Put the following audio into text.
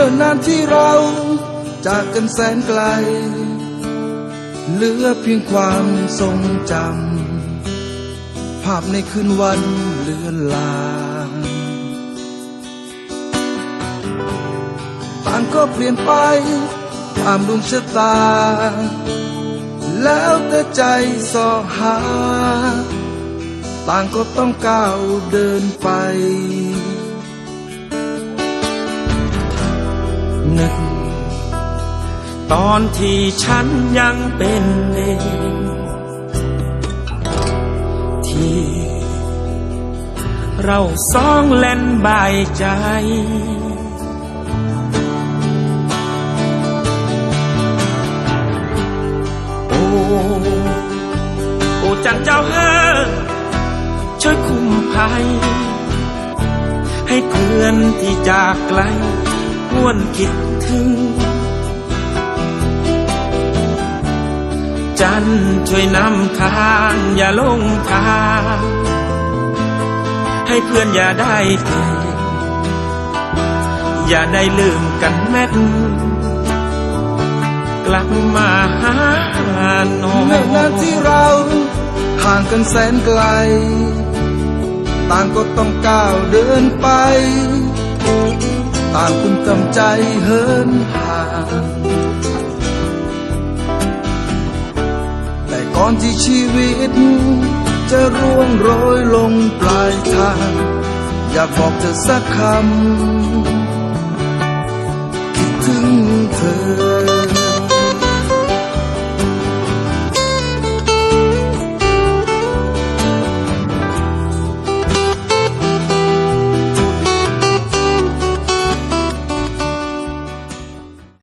นิ่นนานที่เราจากกันแสนไกล เหลือเพียงความทรงจำ ภาพในคืนวันเลือนลางต่างก็เปลี่ยนไปตามดวงชะตา แล้วแต่ใจสอหา ต่างก็ต้องก้าวเดินไป นึก ตอนที่ฉันยังเป็นเด็กที่ เราสองเล่นบายใจ โอ้โอ้จันเจ้าเฮ้อช่วยคุ้มภัยให้เพื่อนที่จากไกล วนคิดถึง จันช่วยนำทางอย่าลงทาง ให้เพื่อนอย่าได้เทอย่าได้ลืมกันแม่นกลับมาหาหนอเมื่อนานที่เราห่างกันแสนไกล ต่างก็ต้องก้าวเดินไป ต่างคุณกำใจเหินห่างแต่ก่อนที่ชีวิต จะร่วงโรยลงปลายทาง อยากบอกเธอสักคำคิดถึง